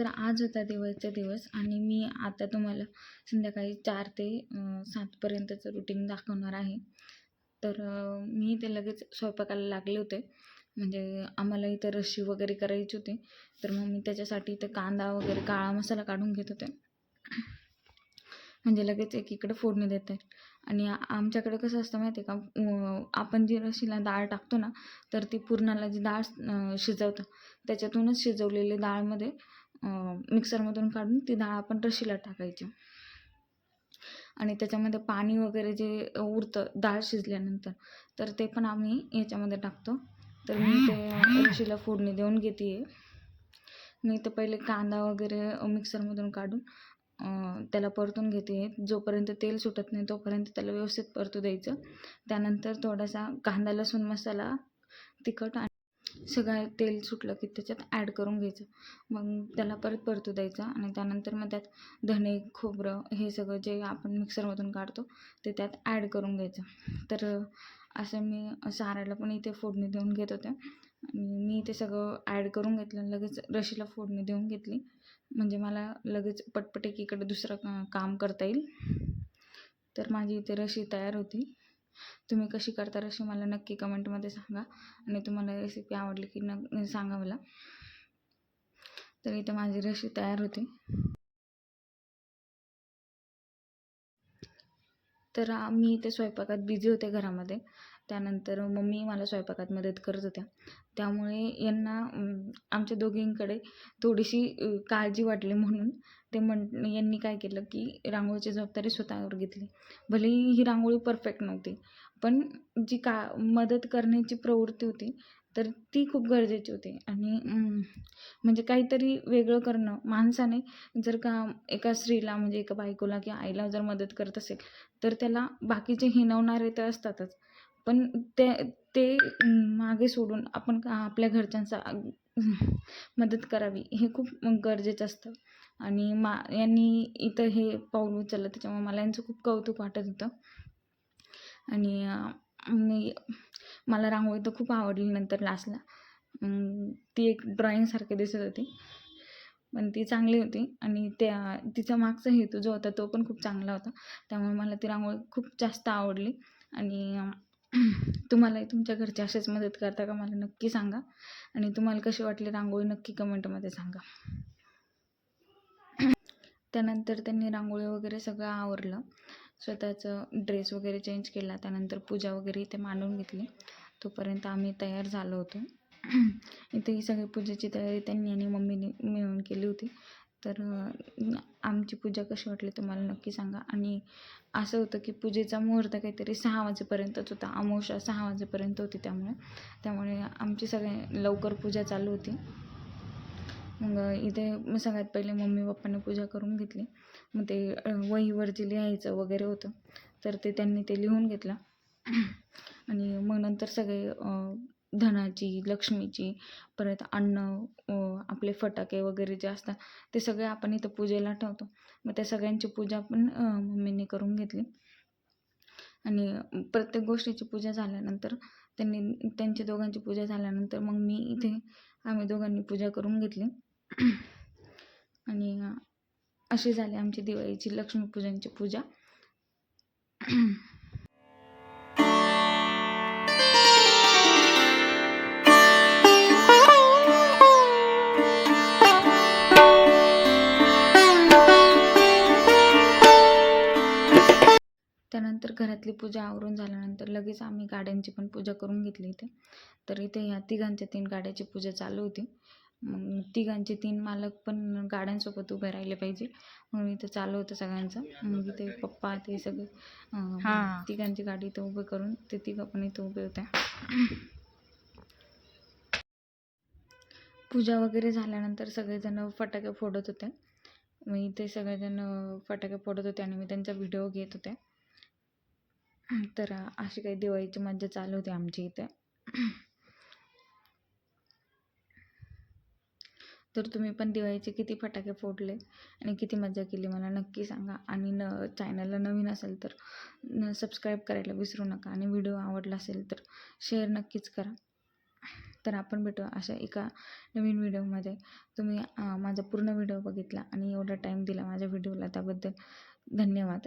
तर आज होता दिवाळीचा दिवस आणि मी आता तुम्हाला संध्याकाळी चार ते सातपर्यंतचं रुटीन दाखवणार आहे. तर मी ते लगेच स्वयंपाकाला लागले होते. म्हणजे आम्हाला इथं रशी वगैरे करायची होती. तर मग मी त्याच्यासाठी इथं कांदा वगैरे काळा मसाला काढून घेत होते. म्हणजे लगेच एकीकडे फोडणी देते आणि आमच्याकडे कसं असतं माहिती आहे का आपण जी रशीला डाळ टाकतो ना तर ती पुरणाला जी डाळ शिजवतं त्याच्यातूनच शिजवलेली डाळमध्ये मिक्सरमधून काढून ती डाळ आपण रशीला टाकायची. आणि त्याच्यामध्ये पाणी वगैरे जे उरतं डाळ शिजल्यानंतर तर ते पण आम्ही याच्यामध्ये टाकतो. तर मी ते रशीला फोडणी देऊन घेते आहे मी तर पहिले कांदा वगैरे मिक्सरमधून काढून त्याला परतून घेते जोपर्यंत तेल सुटत नाही तोपर्यंत त्याला व्यवस्थित परतू द्यायचं. त्यानंतर थोडासा कांदा लसूण मसाला तिखट सगळं तेल सुटलं की त्याच्यात ॲड करून घ्यायचं. मग त्याला परत परतू द्यायचं आणि त्यानंतर मग त्यात धणे खोबरं हे सगळं जे आपण मिक्सरमधून काढतो ते त्यात ॲड करून घ्यायचं. तर असं मी साराला पण इथे फोडणी देऊन घेत होते. आणि मी ते सगळं ॲड करून घेतलं लगेच रशीला फोडणी देऊन घेतली. म्हणजे मला लगेच पटपट एकीकडे दुसरं का काम करता येईल. तर माझी इथे रशी तयार होती. तुम्ही कशी करता अशी मला नक्की कमेंटमध्ये सांगा. आणि तुम्हाला रेसिपी आवडली की न सांगा मला. तर इथे माझी रेसिपी तयार होती. तर मी इथे स्वयंपाकात बिझी होते घरामध्ये. त्यानंतर मम्मी मला स्वयंपाकात मदत करत होत्या. त्यामुळे यांना आमच्या दोघींकडे थोडीशी काळजी वाटली म्हणून ते म्हण यांनी काय केलं की रांगोळीची जबाबदारी स्वतःवर घेतली. भलेही ही रांगोळी परफेक्ट नव्हती पण जी का मदत करण्याची प्रवृत्ती होती तर ती खूप गरजेची होती. आणि म्हणजे काहीतरी वेगळं करणं माणसाने जर का एका स्त्रीला म्हणजे एका बायकोला किंवा आईला जर मदत करत असेल तर त्याला बाकीचे हिणवणारे तर असतातच. पण ते ते मागे सोडून आपण का आपल्या घरच्यांचा मदत करावी हे खूप गरजेचं असतं. आणि मा यांनी इथं हे पाऊल उचललं त्याच्यामुळे मला यांचं खूप कौतुक वाटत होतं. आणि मी मला रांगोळी तर खूप आवडली नंतर लास्टला ती एक ड्रॉइंगसारखी दिसत होती. पण ती चांगली होती आणि त्या तिचा मागचा हेतू जो होता तो पण खूप चांगला होता. त्यामुळे मला ती रांगोळी खूप जास्त आवडली. आणि तुम्हालाही तुमच्या घरचे असेच मदत करता का मला नक्की सांगा. आणि तुम्हाला कशी वाटली रांगोळी नक्की कमेंटमध्ये सांगा. त्यानंतर त्यांनी रांगोळी वगैरे सगळं आवरलं. स्वतःचं ड्रेस वगैरे चेंज केला. त्यानंतर पूजा वगैरे इथे मांडून घेतली. तोपर्यंत आम्ही तयार झालो होतो. इथे ही सगळी पूजेची तयारी त्यांनी आणि मम्मीने मिळून केली होती. तर आमची पूजा कशी वाटली तुम्हाला नक्की सांगा. आणि असं होतं की पूजेचा मुहूर्त काहीतरी सहा वाजेपर्यंतच होता. अमावस्या सहा वाजेपर्यंत होती त्यामुळे. त्यामुळे आमची सगळे लवकर पूजा चालू होती. मग इथे सगळ्यात पहिले मम्मी पप्पांनी पूजा करून घेतली. मग ते वहीवर जे लिहायचं वगैरे होतं. तर ते त्यांनी ते लिहून घेतलं. आणि मग नंतर सगळे धनाची लक्ष्मीची परत अन्न आपले फटाके वगैरे जे असतात ते सगळे आपण इथं पूजेला ठेवतो. मग त्या सगळ्यांची पूजा पण मम्मीने करून घेतली. आणि प्रत्येक गोष्टीची पूजा झाल्यानंतर त्यांनी त्यांची दोघांची पूजा झाल्यानंतर मग मी इथे आम्ही दोघांनी पूजा करून घेतली. आणि अशी झाली आमची दिवाळीची लक्ष्मीपूजनची पूजा. त्यानंतर घरातली पूजा आवरून झाल्यानंतर लगेच आम्ही गाड्यांची पण पूजा करून घेतली इथे. तर इथे ह्या तिघांच्या तीन गाड्याची पूजा चालू होती. मग तिघांचे तीन मालक पण गाड्यांसोबत उभे राहिले पाहिजे. म्हणून इथं चालू होतं सगळ्यांचं. मग इथे पप्पा ते सगळे. तिघांची गाडी इथं उभे करून ते तिघं पण इथं उभे होते पूजा वगैरे झाल्यानंतर सगळेजण फटाके फोडत होते. मग इथे सगळेजण फटाके फोडत होते आणि मी त्यांचा व्हिडिओ घेत होते. तर अशी काही दिवाळीची मज्जा चालू होती आमची इथे. तर तुम्ही पण दिवाळीचे किती फटाके फोडले आणि किती मजा केली मला नक्की सांगा. आणि न चॅनलला नवीन असेल तर न सबस्क्राईब करायला विसरू नका. आणि व्हिडिओ आवडला असेल तर शेअर नक्कीच करा. तर आपण भेटू अशा एका नवीन व्हिडिओमध्ये तुम्ही माझा पूर्ण व्हिडिओ बघितला आणि एवढा टाईम दिला माझ्या व्हिडिओला त्याबद्दल धन्यवाद.